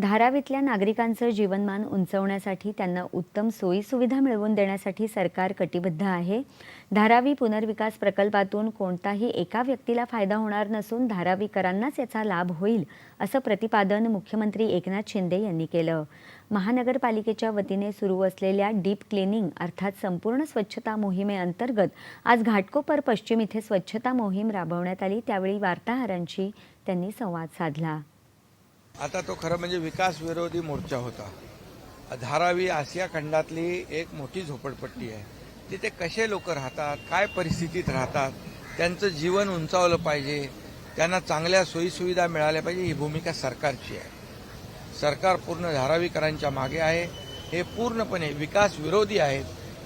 धारावीतल्या नागरिकांचं जीवनमान उंचवण्यासाठी त्यांना उत्तम सोयीसुविधा मिळवून देण्यासाठी सरकार कटिबद्ध आहे. धारावी पुनर्विकास प्रकल्पातून कोणताही एका व्यक्तीला फायदा होणार नसून धारावीकरांनाच याचा लाभ होईल असं प्रतिपादन मुख्यमंत्री एकनाथ शिंदे यांनी केलं. महानगरपालिकेच्या वतीने सुरू असलेल्या डीप क्लिनिंग अर्थात संपूर्ण स्वच्छता मोहिमेअंतर्गत आज घाटकोपर पश्चिम इथे स्वच्छता मोहीम राबवण्यात आली. त्यावेळी वार्ताहरांशी त्यांनी संवाद साधला. आता तो खरं म्हणजे विकास विरोधी मोर्चा होता. धारावी आशिया खंडातली एक मोठी झोपडपट्टी आहे. तिथे कसे लोक राहतात काय परिस्थितीत राहतात त्यांचं जीवन उंचावलं पाहिजे त्यांना चांगल्या सोयीसुविधा मिळाल्या पाहिजे ही भूमिका सरकारची आहे. सरकार पूर्ण धारावीकरांच्या मागे आहे. हे पूर्णपणे विकास विरोधी आहेत.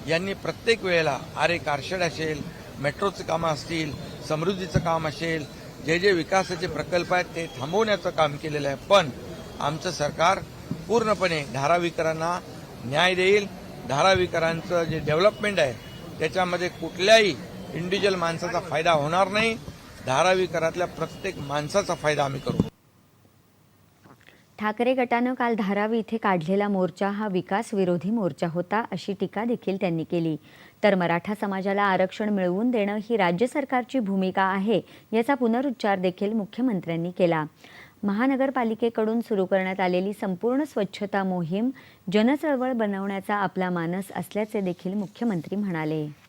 यांनी प्रत्येक वेळेला आरे कारशेड असेल मेट्रोचं कामं असतील समृद्धीचं काम असेल जे जे विकासाचे प्रकल्प आहेत ते थांबवण्याचं काम केलेलं आहे. पण आमचं सरकार पूर्णपणे धारावीकरांना न्याय देईल. धारावीकरांचं जे डेव्हलपमेंट आहे त्याच्यामध्ये कुठल्याही इंडिव्हिज्युअल माणसाचा फायदा होणार नाही. धारावीकरातल्या प्रत्येक माणसाचा फायदा आम्ही करू. ठाकरे गटानं काल धारावी इथे काढलेला मोर्चा हा विकास विरोधी मोर्चा होता अशी टीका देखील त्यांनी केली. तर मराठा समाजाला आरक्षण मिळवून देणं ही राज्य सरकारची भूमिका आहे याचा पुनरुच्चार देखील मुख्यमंत्र्यांनी केला. महानगरपालिकेकडून सुरू करण्यात आलेली संपूर्ण स्वच्छता मोहीम जनचळवळ बनवण्याचा आपला मानस असल्याचे देखील मुख्यमंत्री म्हणाले.